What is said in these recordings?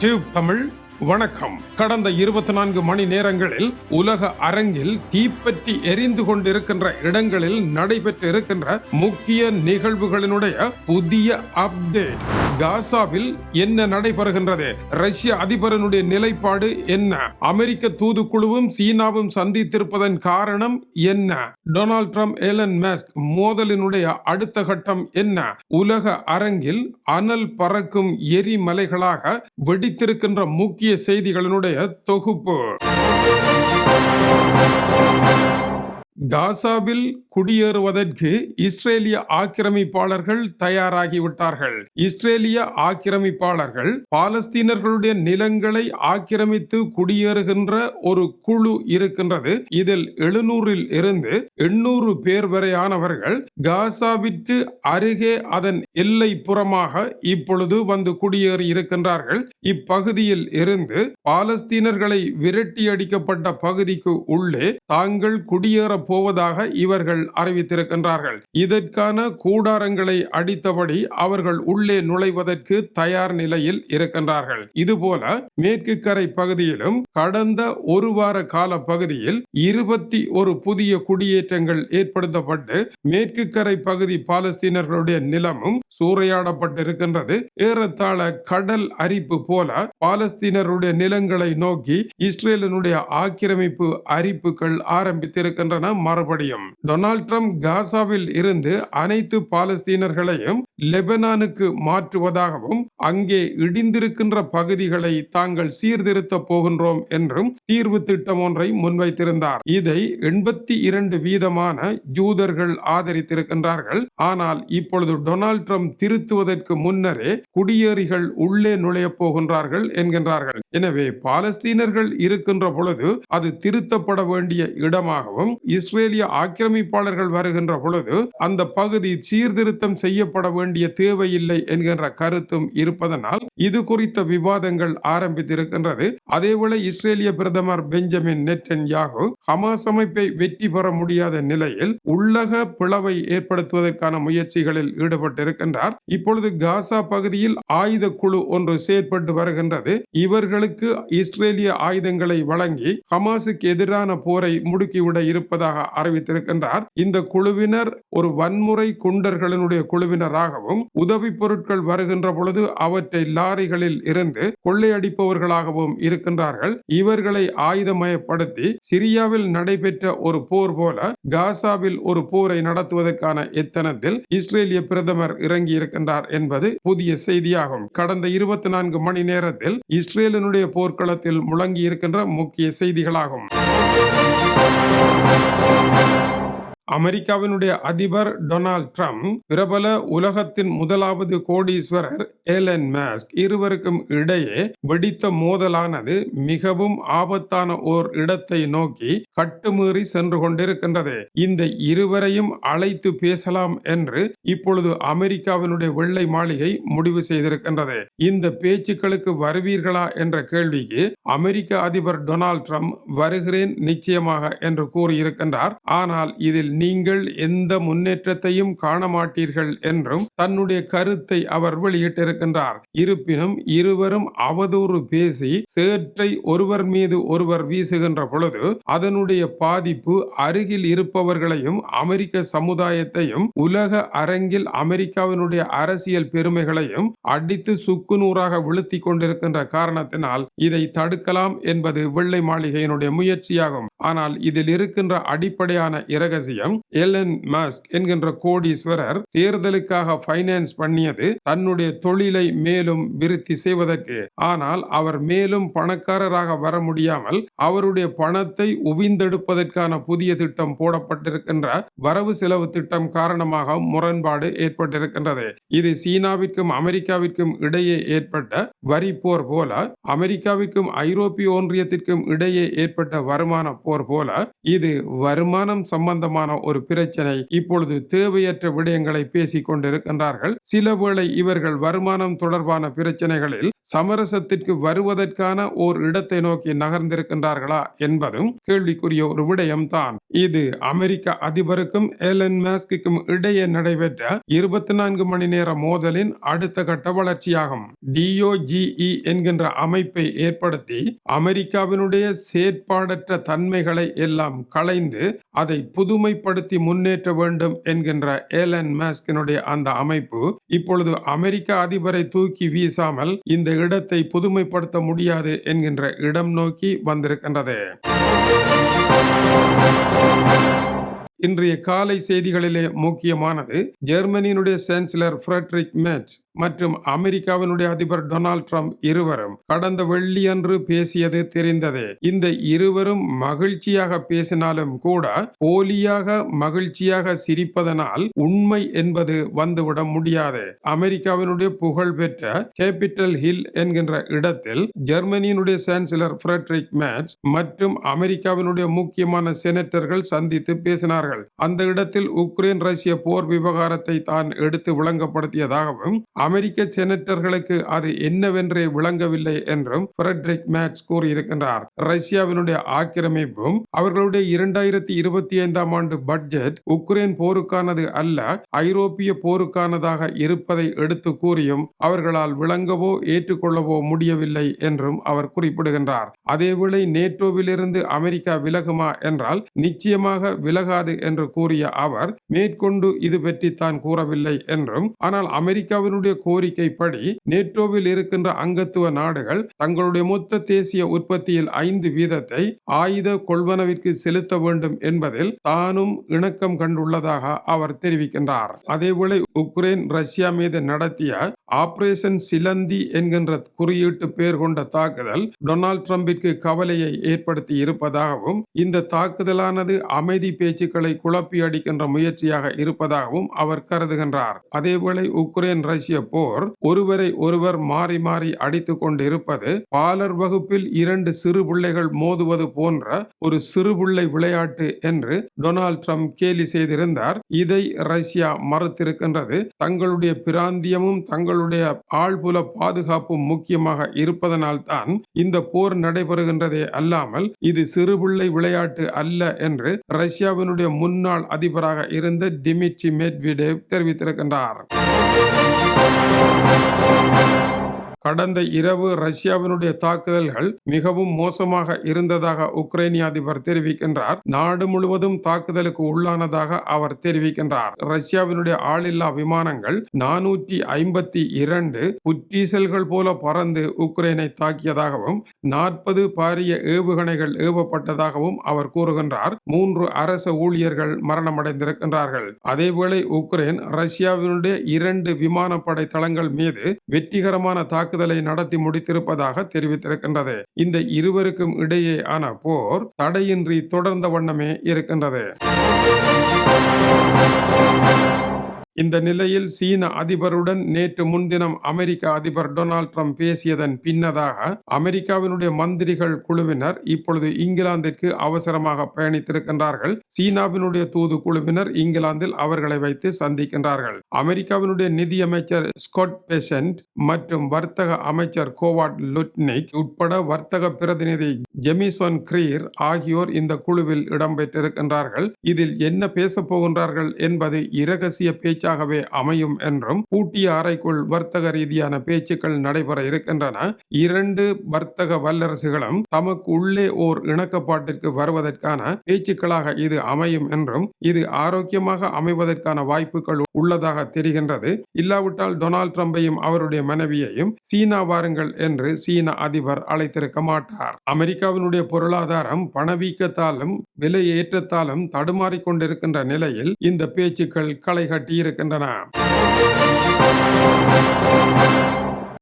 Tube Tamil வணக்கம். கடந்த இருபத்தி நான்கு மணி நேரங்களில் உலக அரங்கில் தீப்பற்றி எரிந்து கொண்டிருக்கின்ற இடங்களில் நடைபெற்று இருக்கின்ற முக்கிய நிகழ்வுகளினுடைய புதிய அப்டேட். காசாவில் என்ன நடைபெறுகின்றது? ரஷ்ய அதிபரனுடைய நிலைப்பாடு என்ன? அமெரிக்க தூதுக்குழுவும் சீனாவும் சந்தித்திருப்பதன் காரணம் என்ன? டொனால்ட் ட்ரம்ப் ஏலன் மேஸ்க் மோதலினுடைய அடுத்த கட்டம் என்ன? உலக அரங்கில் அனல் பறக்கும் எரிமலைகளாக வெடித்திருக்கின்ற முக்கிய செய்திகளினுடைய தொகுப்பு. காசாவில் குடியேறுவதற்கு இஸ்ரேலிய ஆக்கிரமிப்பாளர்கள் தயாராகிவிட்டார்கள். இஸ்ரேலிய ஆக்கிரமிப்பாளர்கள் பாலஸ்தீனர்களுடைய நிலங்களை ஆக்கிரமித்து குடியேறுகின்ற ஒரு குழு இருக்கின்றது. இதில் எழுநூறில் இருந்து எண்ணூறு பேர் வரையானவர்கள் காசாவிற்கு அருகே அதன் எல்லை புறமாக இப்பொழுது வந்து குடியேறி இருக்கின்றார்கள். இப்பகுதியில் இருந்து பாலஸ்தீனர்களை விரட்டி அடிக்கப்பட்ட பகுதிக்கு உள்ளே தாங்கள் குடியேற போவதாக இவர்கள் அறிவித்திருக்கின்றார்கள். இதற்கான கூடாரங்களை அடித்தபடி அவர்கள் உள்ளே நுழைவதற்கு தயார் நிலையில் இருக்கின்றார்கள். இதுபோல மேற்கு கரை பகுதியிலும் கடந்த ஒரு வார கால பகுதியில் இருபத்தி ஒரு புதிய குடியேற்றங்கள் ஏற்படுத்தப்பட்டு மேற்கு கரை பகுதி பாலஸ்தீனர்களுடைய நிலமும் சூறையாடப்பட்டிருக்கின்றது. ஏறத்தாழ கடல் அரிப்பு போல பாலஸ்தீனருடைய நிலங்களை நோக்கி இஸ்ரேலினுடைய ஆக்கிரமிப்பு அரிப்புகள் ஆரம்பித்திருக்கின்றன. மறுபடியும் டொனால்ட் ட்ரம்ப் காசாவில் இருந்து அனைத்து பாலஸ்தீனர்களையும் லெபனானுக்கு மாற்றுவதாகவும் அங்கே இடிந்திருக்கின்ற பகுதிகளை தாங்கள் சீர்திருத்த போகின்றோம் என்றும் தீர்வு திட்டம் ஒன்றை முன்வைத்திருந்தார். இதை எண்பத்தி இரண்டு வீதமான ஜூதர்கள் ஆதரித்திருக்கின்றார்கள். ஆனால் இப்பொழுது டொனால்ட் ட்ரம்ப் திருத்துவதற்கு முன்னரே குடியேறிகள் உள்ளே நுழையப் போகின்றார்கள் என்கின்றார்கள். எனவே பாலஸ்தீனர்கள் இருக்கின்ற பொழுது அது திருத்தப்பட வேண்டிய இடமாகவும் இஸ்ரேலிய ஆக்கிரமிப்பாளர்கள் வருகின்ற பொழுது அந்த பகுதி சீர்திருத்தம் செய்யப்பட வேண்டிய தேவையில்லை என்கின்ற கருத்தும் இருப்பதனால் இது குறித்த விவாதங்கள் ஆரம்பித்திருக்கின்றது. அதேவேளை இஸ்ரேலிய பிரதமர் பெஞ்சமின் நெட்டன் யாகு ஹமாஸ் அமைப்பை வெற்றி பெற முடியாத நிலையில் உள்ளக பிளவை ஏற்படுத்துவதற்கான முயற்சிகளில் ஈடுபட்டிருக்கின்றார். இப்பொழுது காசா பகுதியில் ஆயுத குழு ஒன்று செயற்பட்டு வருகின்றது. ஈரானுக்கு இஸ்ரேலிய ஆயுதங்களை வழங்கி ஹமாஸுக்கு எதிரான போரை முடுக்கிவிட இருப்பதாக அறிவித்திருக்கின்றார். இந்த குழுவினர் ஒரு வன்முறை குண்டர்களினுடைய குழுவினராகவும் உதவி பொருட்கள் வருகின்ற பொழுது அவற்றை லாரிகளில் இருந்து கொள்ளையடிப்பவர்களாகவும் இருக்கின்றார்கள். இவர்களை ஆயுதமயப்படுத்தி சிரியாவில் நடைபெற்ற ஒரு போர் போல காசாவில் ஒரு போரை நடத்துவதற்கான எத்தனத்தில் இஸ்ரேலிய பிரதமர் இறங்கி இருக்கின்றார் என்பது புதிய செய்தியாகும். கடந்த இருபத்தி நான்கு மணி நேரத்தில் இஸ்ரேலினுடைய போர்க்களத்தில் முழங்கி இருக்கின்ற முக்கிய செய்திகளாகும். அமெரிக்காவினுடைய அதிபர் டொனால்ட் ட்ரம்ப் பிரபல உலகத்தின் முதலாவது கோடீஸ்வரர் ஏலன் மாஸ்க் இருவருக்கும் இடையே வெடித்த மோதலானது மிகவும் ஆபத்தான ஓர் இடத்தை நோக்கி கட்டுமீறி சென்று கொண்டிருக்கின்றது. இந்த இருவரையும் அழைத்து பேசலாம் என்று இப்பொழுது அமெரிக்காவினுடைய வெள்ளை மாளிகை முடிவு செய்திருக்கின்றது. இந்த பேச்சுக்களுக்கு வருவீர்களா என்ற கேள்விக்கு அமெரிக்க அதிபர் டொனால்ட் ட்ரம்ப் வருகிறேன் நிச்சயமாக என்று கூறியிருக்கின்றார். ஆனால் இதில் நீங்கள் எந்த முன்னேற்றத்தையும் காண மாட்டீர்கள் என்றும் தன்னுடைய கருத்தை அவர் வெளியிட்டிருக்கின்றார். இருப்பினும் இருவரும் அவதூறு பேசி சேற்றை ஒருவர் மீது ஒருவர் வீசுகின்ற பொழுது அதனுடைய பாதிப்பு அருகில் இருப்பவர்களையும் அமெரிக்க சமுதாயத்தையும் உலக அரங்கில் அமெரிக்காவினுடைய அரசியல் பெருமைகளையும் அடித்து சுக்குநூறாக வீழ்த்தி கொண்டிருக்கின்ற காரணத்தினால் இதை தடுக்கலாம் என்பது வெள்ளை மாளிகையினுடைய முயற்சியாகும். ஆனால் இதில் இருக்கின்ற அடிப்படையான இரகசியம் எலன் மஸ்க் என்கின்ற கோடீஸ்வரர் தேர்தலுக்காக பைனான்ஸ் பண்ணியது தன்னுடைய தொழிலை மேலும் விருத்தி செய்வதற்கு. ஆனால் அவர் மேலும் பணக்காரராக வர முடியாமல் அவருடைய பணத்தை உவிந்தெடுப்பதற்கான புதிய திட்டம் போடப்பட்டிருக்கின்ற வரவு செலவு திட்டம் காரணமாக முரண்பாடு ஏற்பட்டிருக்கின்றது. இது சீனாவிற்கும் அமெரிக்காவிற்கும் இடையே ஏற்பட்ட வரி போர் போல அமெரிக்காவிற்கும் ஐரோப்பிய ஒன்றியத்திற்கும் இடையே ஏற்பட்ட வருமான போர் போல இது வருமானம் சம்பந்தமான ஒரு பிரச்சனை. இப்பொழுது தேவையற்ற விடயங்களை பேசிக் கொண்டிருக்கின்றார்கள். சிலவேளை இவர்கள் வருமானம் தொடர்பான பிரச்சனைகளில் சமரசத்திற்கு வருவதற்கான ஓர் இடத்தை நோக்கி நகர்ந்திருக்கின்றார்களா என்பதும் கேள்விக்குரிய ஒரு விடயம்தான். இது அமெரிக்க அதிபருக்கும் ஏலன் மாஸ்குக்கும் இடையே நடைபெற்ற இருபத்தி நான்கு மணி நேர மோதலின் அடுத்த கட்ட வளர்ச்சியாகும். டிஓஜிஇ என்கின்ற அமைப்பை ஏற்படுத்தி அமெரிக்காவினுடைய செயற்பாடற்ற தன்மை தன்மைகளை எல்லாம் களைந்து அதை புதுமைப்படுத்தி முன்னேற்ற வேண்டும் என்கின்ற ஏலன் மேஸ்கினுடைய அந்த அமைப்பு இப்பொழுது அமெரிக்க அதிபரை தூக்கி வீசாமல் இந்த இடத்தை புதுமைப்படுத்த முடியாது என்கின்ற இடம் நோக்கி வந்திருக்கின்றது. இன்றைய காலை செய்திகளிலே முக்கியமானது ஜெர்மனியினுடைய சான்சலர் ஃப்ரெட்ரிக் மேட்ச் மற்றும் அமெரிக்காவினுடைய அதிபர் டொனால்ட் ட்ரம்ப் இருவரும் கடந்த வெள்ளியன்று பேசியது தெரிந்ததே. இந்த இருவரும் மகிழ்ச்சியாக பேசினாலும் கூட போலியாக மகிழ்ச்சியாக சிரிப்பதனால் உண்மை என்பது வந்துவிட முடியாது. அமெரிக்காவினுடைய புகழ்பெற்ற கேபிட்டல் ஹில் என்கின்ற இடத்தில் ஜெர்மனியினுடைய சான்சலர் ஃப்ரெட்ரிக் மேட்ச் மற்றும் அமெரிக்காவினுடைய முக்கியமான செனட்டர்கள் சந்தித்து பேசினார்கள். அந்த இடத்தில் உக்ரைன் ரஷ்ய போர் விவகாரத்தை தான் எடுத்து விளங்கப்படுத்தியதாகவும் அமெரிக்க செனட்டர்களுக்கு அது என்னவென்றே விளங்கவில்லை என்றும் ஃப்ரெட்ரிக் மேட்ஸ் கூறியிருக்கின்றார். ரஷ்யாவினுடைய ஆக்கிரமிப்பும் அவர்களுடைய இரண்டாயிரத்தி இருபத்தி ஐந்தாம் ஆண்டு பட்ஜெட் உக்ரைன் போருக்கானது அல்ல ஐரோப்பிய போருக்கானதாக இருப்பதை எடுத்து கூறியும் அவர்களால் விளங்கவோ ஏற்றுக்கொள்ளவோ முடியவில்லை என்றும் அவர் குறிப்பிடுகின்றார். அதேவேளை நேட்டோவிலிருந்து அமெரிக்கா விலகுமா என்றால் நிச்சயமாக விலகாது என்று கூறிய அவர் மேற்கொண்டு இது பற்றி தான் கூறவில்லை என்றும் ஆனால் அமெரிக்காவினுடைய கோரிக்கைப்படி நேட்டோவில் இருக்கின்ற அங்கத்துவ நாடுகள் தங்களுடைய மொத்த தேசிய உற்பத்தியில் ஐந்து வீதத்தை ஆயுத கொள்வனவிற்கு செலுத்த வேண்டும் என்பதில் தானும் இணக்கம் கண்டுள்ளதாக அவர் தெரிவிக்கின்றார். அதேவேளை உக்ரைன் ரஷ்யா மீது நடத்திய ஆபரேஷன் சிலந்தி என்கின்ற குறியீட்டு பெயர் கொண்ட தாக்குதல் டொனால்ட் ட்ரம்பிற்கு கவலையை ஏற்படுத்தி இருப்பதாகவும் இந்த தாக்குதலானது அமைதி பேச்சுக்களை குழப்பி அடிக்கின்ற முயற்சியாக இருப்பதாகவும் அவர் கருதுகின்றார். அதேவேளை உக்ரைன் ரஷ்ய போர் ஒருவரை ஒருவர் மாறி மாறி அடித்துக் கொண்டிருப்பது பாலர் வகுப்பில் இரண்டு சிறு பிள்ளைகள் மோதுவது போன்ற ஒரு சிறு பிள்ளை விளையாட்டு என்று டொனால்ட் ட்ரம்ப் கேலி செய்திருந்தார். இதை ரஷ்யா மறுத்திருக்கின்றது. தங்களுடைய பிராந்தியமும் தங்கள் தங்களுடைய ஆழ்புல பாதுகாப்பும் முக்கியமாக இருப்பதனால் தான் இந்த போர் நடைபெறுகின்றதே அல்லாமல் இது சிறுபிள்ளை விளையாட்டு அல்ல என்று ரஷ்யாவினுடைய முன்னாள் அதிபராக இருந்த டிமிட்ரி மெட்விடேவ் தெரிவித்திருக்கின்றார். கடந்த இரவு ரஷ்யாவினுடைய தாக்குதல்கள் மிகவும் மோசமாக இருந்ததாக உக்ரைனிய அதிபர் தெரிவிக்கின்றார். நாடு முழுவதும் தாக்குதலுக்கு உள்ளானதாக அவர் தெரிவிக்கின்றார். ரஷ்யாவினுடைய ஆளில்லா விமானங்கள் நானூற்றி ஐம்பத்தி இரண்டு புற்றீசல்கள் போல பறந்து உக்ரைனை தாக்கியதாகவும் நாற்பது பாரிய ஏவுகணைகள் ஏவப்பட்டதாகவும் அவர் கூறுகின்றார். மூன்று அரச ஊழியர்கள் மரணமடைந்திருக்கின்றார்கள். அதேவேளை உக்ரைன் ரஷ்யாவினுடைய இரண்டு விமானப்படை தளங்கள் மீது வெற்றிகரமான தாக்குதலை நடத்தி முடித்திருப்பதாக தெரிவித்திருக்கின்றது. இந்த இருவருக்கும் இடையே ஆன போர் தடையின்றி தொடர்ந்த வண்ணமே இருக்கின்றது. இந்த நிலையில் சீன அதிபருடன் நேற்று முன்தினம் அமெரிக்க அதிபர் டொனால்ட் ட்ரம்ப் பேசியதன் பின்னதாக அமெரிக்காவினுடைய மந்திரிகள் குழுவினர் இப்பொழுது இங்கிலாந்திற்கு அவசரமாக பயணித்திருக்கின்றார்கள். சீனாவினுடைய தூது குழுவினர் இங்கிலாந்தில் அவர்களை வைத்து சந்திக்கின்றார்கள். அமெரிக்காவினுடைய நிதியமைச்சர் ஸ்காட் பெசன்ட் மற்றும் வர்த்தக அமைச்சர் கோவாட் லுட்னிக் உட்பட வர்த்தக பிரதிநிதி ஜெமிசன் கிரீர் ஆகியோர் இந்த குழுவில் இடம்பெற்றிருக்கின்றார்கள். இதில் என்ன பேசப் போகின்றார்கள் என்பது இரகசிய பேச்சு பேச்சாகவே அமையும் என்றும் பூட்டிய அறைக்குள் வர்த்தக ரீதியான பேச்சுக்கள் நடைபெற இருக்கின்றன. இரண்டு வர்த்தக வல்லரசுகளும் தமக்கு உள்ளே ஓர் இணக்கப்பாட்டிற்கு வருவதற்கான பேச்சுக்களாக இது அமையும் என்றும் இது ஆரோக்கியமாக அமைவதற்கான வாய்ப்புகள் உள்ளதாக தெரிகின்றது. இல்லாவிட்டால் டொனால்ட் ட்ரம்பையும் அவருடைய மனைவியையும் சீனா வாருங்கள் என்று சீன அதிபர் அழைத்திருக்க மாட்டார். அமெரிக்காவினுடைய பொருளாதாரம் பணவீக்கத்தாலும் விலை ஏற்றத்தாலும் தடுமாறிக்கொண்டிருக்கின்ற நிலையில் இந்த பேச்சுக்கள் களை கட்டி இருக்கின்றன.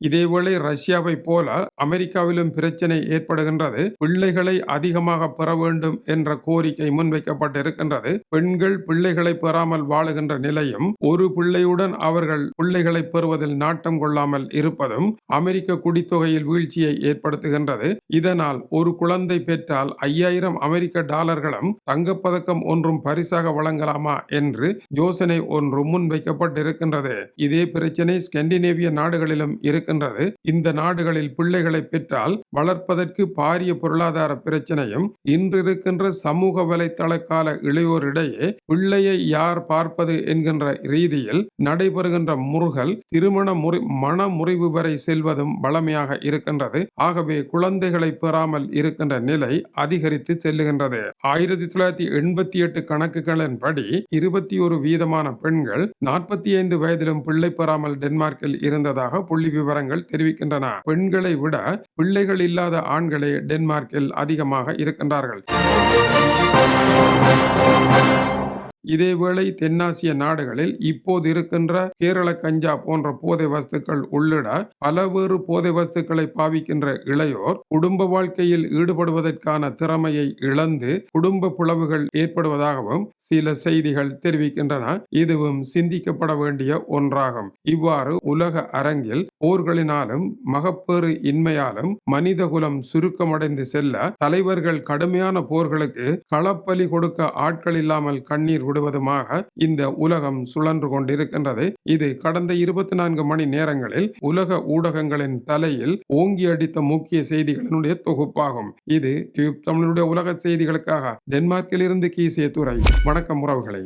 இதேவேளை ரஷ்யாவை போல அமெரிக்காவிலும் பிரச்சனை ஏற்படுகின்றது. பிள்ளைகளை அதிகமாக பெற வேண்டும் என்ற கோரிக்கை முன்வைக்கப்பட்டிருக்கின்றது. பெண்கள் பிள்ளைகளை பெறாமல் வாழுகின்ற நிலையும் ஒரு பிள்ளையுடன் அவர்கள் பிள்ளைகளை பெறுவதில் நாட்டம் கொள்ளாமல் இருப்பதும் அமெரிக்க குடித்தொகையில் வீழ்ச்சியை ஏற்படுத்துகின்றது. இதனால் ஒரு குழந்தை பெற்றால் ஐயாயிரம் அமெரிக்க டாலர்களும் தங்கப்பதக்கம் ஒன்றும் பரிசாக வழங்கலாமா என்று யோசனை ஒன்று முன்வைக்கப்பட்டிருக்கின்றது. இதே பிரச்சனை ஸ்கெண்டினேவிய நாடுகளிலும் இருக்க இருக்கின்றது. இந்த நாடுகளில் பிள்ளைகளை பெற்றால் வளர்ப்பதற்கு பாரிய பொருளாதார பிரச்சனையும் இன்றிருக்கின்ற சமூக வலைத்தள கால இளையோரிடையே பிள்ளையை யார் பார்ப்பது என்கின்ற ரீதியில் நடைபெறுகின்ற முருகல் திருமண முறி மன முறிவு வரை செல்வதும் வளமையாக இருக்கின்றது. ஆகவே குழந்தைகளை பெறாமல் இருக்கின்ற நிலை அதிகரித்து செல்லுகின்றது. ஆயிரத்தி தொள்ளாயிரத்தி எண்பத்தி எட்டு கணக்குகளின்படி இருபத்தி ஒரு வீதமான பெண்கள் நாற்பத்தி ஐந்து வயதிலும் பிள்ளை பெறாமல் டென்மார்க்கில் இருந்ததாக புள்ளி விவரங்கள் தெரிவிக்கின்றன. பெண்களை விட பிள்ளைகள் இல்லாத ஆண்களே டென்மார்க்கில் அதிகமாக இருக்கின்றார்கள். இதேவேளை தென்னாசிய நாடுகளில் இப்போது இருக்கின்ற கேரள கஞ்சா போன்ற போதை வஸ்துக்கள் உள்ளிட பலவேறு போதை வஸ்துக்களை பாவிக்கின்ற இளையோர் குடும்ப வாழ்க்கையில் ஈடுபடுவதற்கான திறமையை இழந்து குடும்ப பிளவுகள் ஏற்படுவதாகவும் சில செய்திகள் தெரிவிக்கின்றன. இதுவும் சிந்திக்கப்பட வேண்டிய ஒன்றாகும். இவ்வாறு உலக அரங்கில் போர்களினாலும் மகப்பேறு இன்மையாலும் மனிதகுலம் சுருக்கமடைந்து செல்ல தலைவர்கள் கடுமையான போர்களுக்கு களப்பலி கொடுக்க ஆட்கள் இல்லாமல் கண்ணீர் விடுவதுமாக இந்த உலகம் சுழன்று கொண்டிருக்கின்றது. இது கடந்த இருபத்தி நான்கு மணி நேரங்களில் உலக ஊடகங்களின் தலையில் ஓங்கி அடித்த முக்கிய செய்திகளினுடைய தொகுப்பாகும். இது டியூப் உலக செய்திகளுக்காக டென்மார்க்கில் இருந்து கீசிய துறை வணக்கம் உறவுகளை.